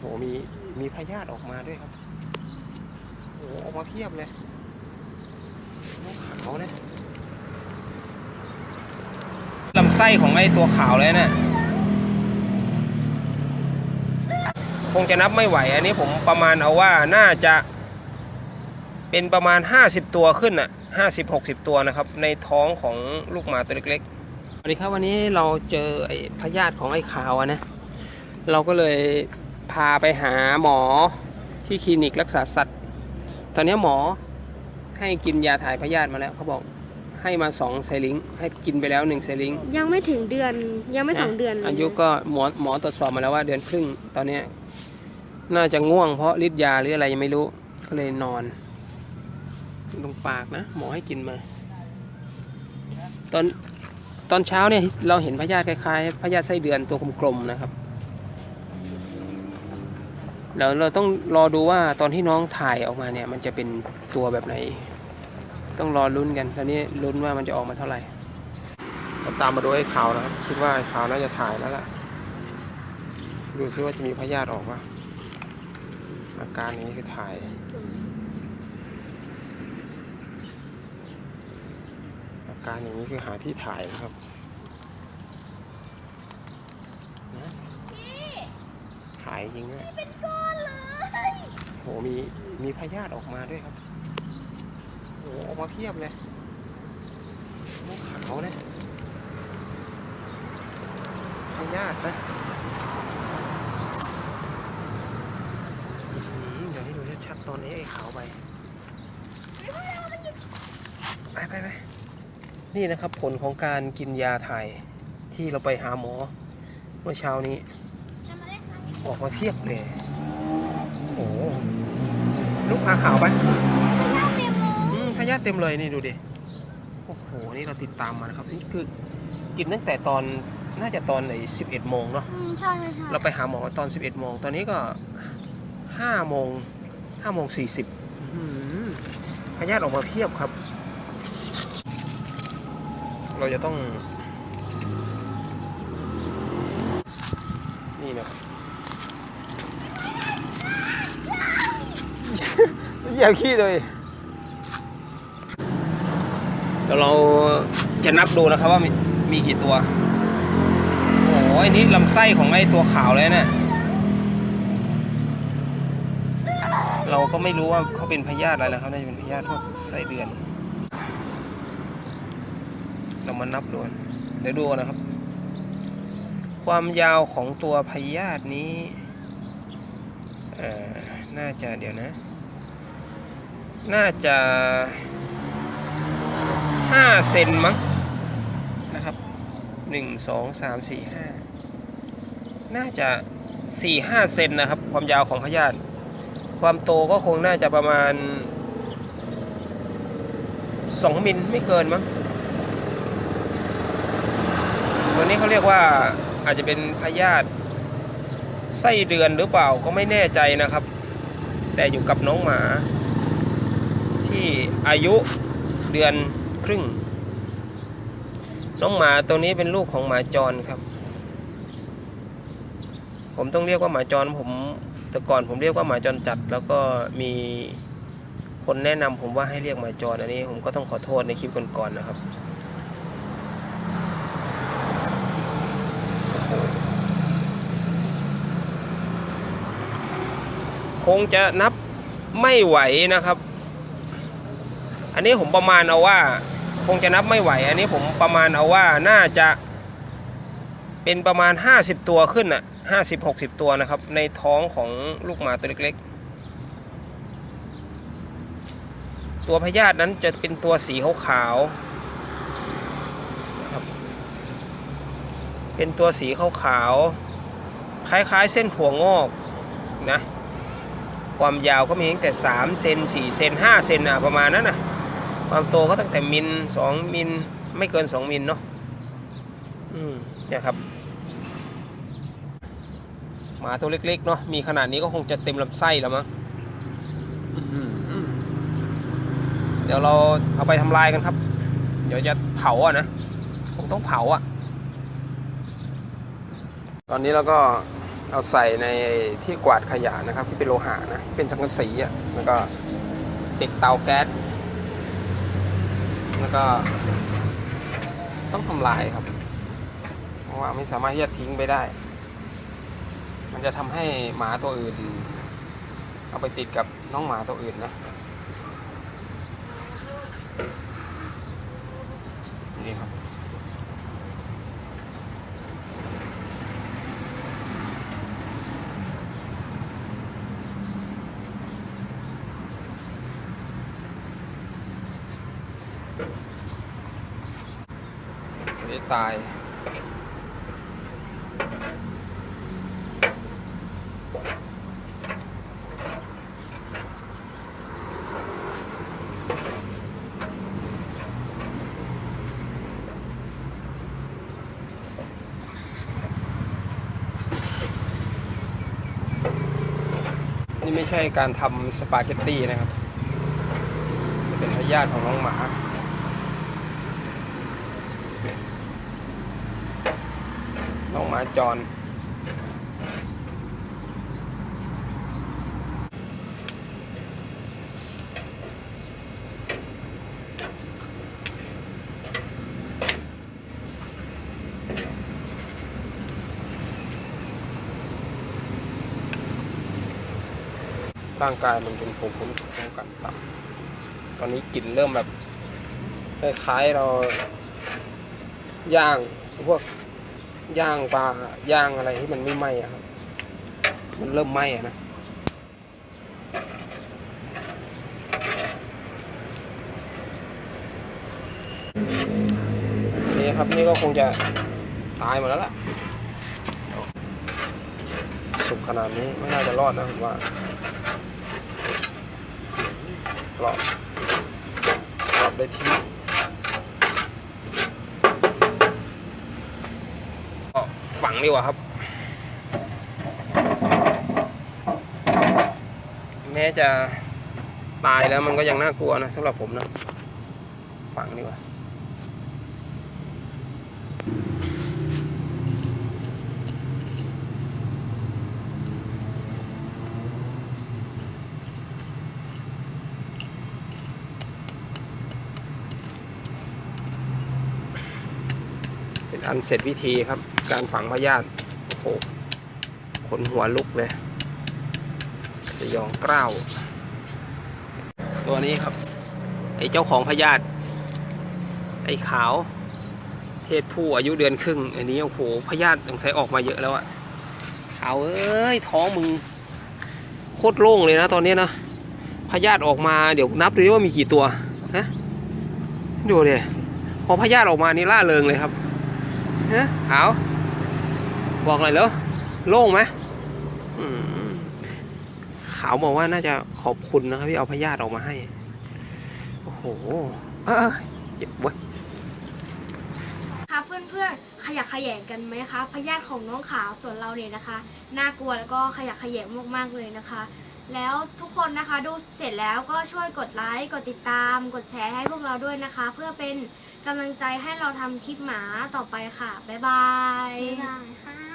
โหมีมีพยาธิออกมาด้วยครับโหออกมาเพียบเลยน้อขาวนะลำไส้ของไอ้ตัวขาวเลยนะคงจะนับไม่ไหว อันนี้ผมประมาณเอาว่าน่าจะเป็นประมาณ 50 ตัวขึ้นอะ50 60 ตัวนะครับ ในท้องของลูกหมาตัวเล็กๆสวัสดีครับวันนี้เราเจอไอ้พยาธิของไอ้ขาวอะนะ เราก็เลย พาไปหาหมอที่คลินิกรักษาสัตว์ ตอนนี้หมอให้กินยาถ่ายพยาธิมาแล้วเขาบอกให้มาสองไซลิงค์ให้กินไปแล้วหนึ่งไซลิงค์ยังไม่ถึงเดือนยังไม่สองเดือนอายุก็หมอหมอตรวจสอบมาแล้วว่าเดือนครึ่ง ตอนนี้น่าจะง่วงเพราะฤทธิ์ยาหรืออะไรยังไม่รู้ก็เลยนอนตรงปากนะ หมอให้กินมา ตอนตอนเช้าเนี่ยเราเห็นพยาธิคล้ายๆพยาธิไส้เดือนตัวกลมๆนะครับ แล้วเราต้องรอดูว่าตอนที่น้องถ่ายออกมาเนี่ย มันจะเป็นตัวแบบไหน ต้องรอลุ้นกันตอนนี้ลุ้นว่ามันจะออกมาเท่าไหร่ตามมาดูไอ้ขาวนะครับคิดว่าไอ้ขาวน่าจะถ่ายแล้วล่ะ ดูซิว่าจะมีพยาธิออกว่าอาการนี้คือถ่ายอาการอย่างนี้คือหาที่ถ่ายนะครับนะถ่ายจริงด้วยเป็นก้อนเลยโหมีมีพยาธิออกมาด้วยครับโหออกมาเพียบเลยน้องขาวนะพยาธินะอื้อหือเดี๋ยวให้ดูชัดๆตอนนี้ไอ้ขาวไปไปไปไปนี่นะครับผลของการกินยาถ่ายที่เราไปหาหมอเมื่อเช้านี้ ออกมาเพียบเลย โอ้โหลูกพาขาวไปอืมพยาธิเต็มเลยนี่ดูดิ โอ้โห นี่เราติดตามมานะครับ นี่คือกินตั้งแต่ตอนน่าจะตอนไหน11โมงเนาะอืมใช่ใช่ใช่เราไปหาหมอตอน11โมง ตอนนี้ก็5โมง5โมง40อื้อหือพยาธิออกมาเพียบครับ เราจะต้อง นี่นะครับ อย่าขี้เลยเดี๋ยวเราจะนับดูนะครับว่ามีมีกี่ตัว โอ้โหอันนี้ลำไส้ของไอ้ตัวขาวเลยนะเราก็ไม่รู้ว่าเขาเป็นพยาธิอะไรนะครับน่าจะเป็นพยาธิพวกไส้เดือน เรามานับดูเดี๋ยวดูนะครับ ความยาวของตัวพยาธินี้น่าจะเดี๋ยวนะ น่าจะห้าเซนมั้งนะครับหนึ่งสองสามสี่ห้าน่าจะสี่ห้าเซนนะครับ ความยาวของพยาธิความโตก็คงน่าจะประมาณสองมิลไม่เกินมั้งตัวนี้เขาเรียกว่าอาจจะเป็นพยาธิไส้เดือนหรือเปล่าก็ไม่แน่ใจนะครับ แต่อยู่กับน้องหมา ที่อายุเดือนครึ่ง น้องหมาตัวนี้เป็นลูกของหมาจรครับ ผมต้องเรียกว่าหมาจรผมแต่ก่อนผมเรียกว่าหมาจรจัด แล้วก็มีคนแนะนำผมว่าให้เรียกหมาจรอันนี้ผมก็ต้องขอโทษในคลิปก่อนๆนะครับคงจะนับไม่ไหวนะครับ อันนี้ผมประมาณเอาว่า คงจะนับไม่ไหว อันนี้ผมประมาณเอาว่าน่าจะ เป็นประมาณ 50 ตัวขึ้นอะ50 60ตัวนะครับ ในท้องของลูกหมาตัวเล็กๆ ตัวพยาธินั้นจะเป็นตัวสีขาวๆนะครับ เป็นตัวสีขาวๆคล้ายๆ เส้นถั่วงอกนะความยาวก็มีตั้งแต่ 3 เซน4เซน5เซนอะประมาณนั้นนะ ความโตก็ตั้งแต่มิล2มิลไม่เกิน2มิลเนาะอืมเนี่ยครับหมาตัวเล็กๆเนาะมีขนาดนี้ก็คงจะเต็มลำไส้แล้วมั้งอื้อหือเดี๋ยวเราเอาไปทำลายกันครับ เดี๋ยวจะเผาอะนะคงต้องเผาอะ ตอนนี้เราก็เอาใส่ในที่กวาดขยะนะครับ ที่เป็นโลหะนะ เป็นสังกะสีอะแล้วก็ติดเตาแก๊ส แล้วก็ ต้องทำลายครับ เพราะว่าไม่สามารถที่จะทิ้งไปได้ มันจะทำให้หมาตัวอื่น เอาไปติดกับน้องหมาตัวอื่นนะ นี่ครับ ไม่ได้ ตาย นี่ไม่ใช่การทำสปาเกตตี้นะครับ เป็นพยาธิของน้องหมา น้องมาจรร่างกายมันเป็นภูมิคุ้มกันต่ำตอนนี้กลิ่นเริ่มแบบคล้ายๆเราย่างพวก ย่างปลาย่างอะไรที่มันไม่ไหม้อะครับมันเริ่มไหม้อะนะโอเคครับนี่ก็คงจะตายหมดแล้วล่ะสุกขนาดนี้ไม่น่าจะรอดนะผมว่ารอบกรอบได้ที่ก็ ฝังดีกว่าครับ แม้จะตายแล้วมันก็ยังน่ากลัวนะสำหรับผมนะ ฝังดีกว่าเป็นอันเสร็จวิธีครับ การฝังพยาธิโอ้ขนหัวลุกเลย สยองกล้าว ตัวนี้ครับ ไอ้เจ้าของพยาธิไอ้ขาว เพศผู้อายุเดือนครึ่ง อันนี้โอ้โหพยาธิสงสัยออกมาเยอะแล้วอะขาวเอ้ย ท้องมึง โคตรโล่งเลยนะตอนนี้นะพยาธิออกมาเดี๋ยวนับดูว่ามีกี่ตัวนะดูเดิพอพยาธิออกมานี่ล่าเริงเลยครับฮะขาว บอกหน่อยแล้วโล่งไหมอืมขาวบอกว่าน่าจะขอบคุณนะครับที่เอาพยาธิออกมาให้ โอ้โหเออเจ็บเว้ยครับเพื่อนๆขยักขยงกันไหมคะพยาธิของน้องขาวส่วนเราเนี่ยนะคะ น่ากลัวแล้วก็ขยักขยงมากๆเลยนะคะ แล้วทุกคนนะคะดูเสร็จแล้วก็ช่วยกดไลค์กดติดตาม กดแชร์ให้พวกเราด้วยนะคะ เพื่อเป็นกำลังใจให้เราทำคลิปหมาต่อไปค่ะ บ๊ายบายบ๊ายบายค่ะ